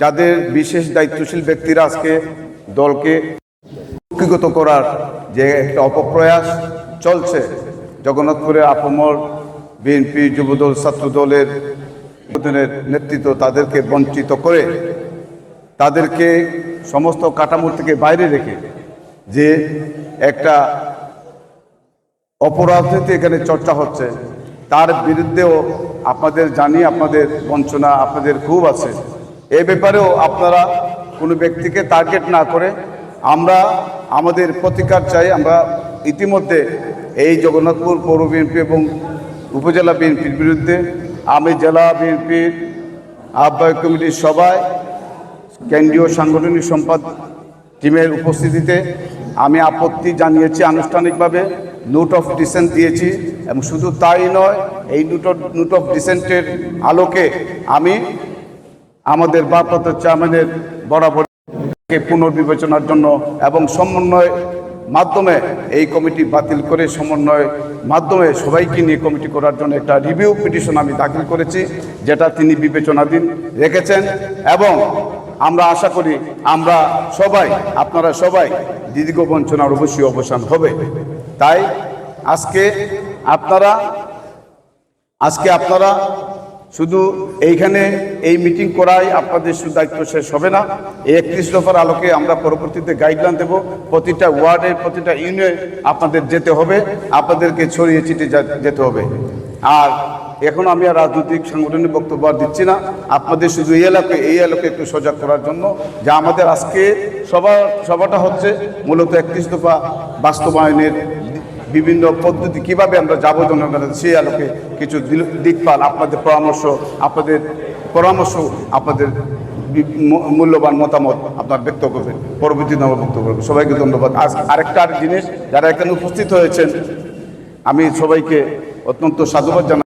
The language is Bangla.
যাদের বিশেষ দায়িত্বশীল ব্যক্তিরা আজকে দলকে কুক্ষিগত করার যে একটা অপপ্রয়াস চলছে, জগন্নাথপুরের আপমর বিএনপি যুবদল, ছাত্রদলের দলের নেতৃত্ব তাদেরকে বঞ্চিত করে, তাদেরকে সমস্ত কাঠামো থেকে বাইরে রেখে যে একটা অপরাজনীতি এখানে চর্চা হচ্ছে, তার বিরুদ্ধেও আপনাদের জানি, আপনাদের বঞ্চনা, আপনাদের খুব আছে। এ ব্যাপারেও আপনারা কোনো ব্যক্তিকে টার্গেট না করে আমরা আমাদের প্রতিকার চাই, আমরা ইতিমধ্যে এই জগন্নাথপুর পৌর বিএনপি এবং উপজেলা বিএনপির বিরুদ্ধে আমি জেলা বিএনপির আহ্বায়ক কমিটির সভায় কেন্দ্রীয় সাংগঠনিক সম্পাদ টিমের উপস্থিতিতে আমি আপত্তি জানিয়েছি, আনুষ্ঠানিকভাবে নোট অফ ডিসেন্ট দিয়েছি এবং শুধু তাই নয়, এই নোট নোট অফ ডিসেন্টের আলোকে আমি আমাদের ভারপ্রাপ্ত চেয়ারম্যানের বরাবর পুনর্বিবেচনার জন্য এবং সমন্বয় মাধ্যমে এই কমিটি বাতিল করে সমন্বয় মাধ্যমে সবাইকে নিয়ে কমিটি করার জন্য একটা রিভিউ পিটিশন আমি দাখিল করেছি, যেটা তিনি বিবেচনাধীন রেখেছেন এবং আমরা আশা করি আমরা সবাই, আপনারা সবাই দীর্ঘ বঞ্চনার অবশ্যই অবসান হবে। তাই আজকে আপনারা আজকে আপনারা শুধু এইখানে এই মিটিং করাই আপনাদের দায়িত্ব শেষ হবে না। এই একত্রিশ দফার আলোকে আমরা পরবর্তীতে গাইডলাইন দেব। প্রতিটা ওয়ার্ডের, প্রতিটা ইউনিয়নে আপনাদের যেতে হবে। আপনাদেরকে ছড়িয়ে ছিটিয়ে যেতে হবে। আর এখন আমি আর রাজনৈতিক সাংগঠনিক বক্তব্য আর দিচ্ছি না। আপনাদের শুধু এই এলাকায় এই এলাকায় একটু সজাগ করার জন্য যা আমাদের আজকে সভা সভাটা হচ্ছে মূলত একত্রিশ দফা বাস্তবায়নের বিভিন্ন পদ্ধতি কীভাবে আমরা যাব জনগণের সেই আলোকে কিছু দিকপাল, আপনাদের পরামর্শ আপনাদের পরামর্শ, আপনাদের মূল্যবান মতামত আপনার ব্যক্ত করবেন পরবর্তী নাম ব্যক্ত করবেন সবাইকে ধন্যবাদ। আজ আরেকটা আর জিনিস, যারা এখানে উপস্থিত হয়েছেন, আমি সবাইকে অত্যন্ত সাধুবাদ জানাই।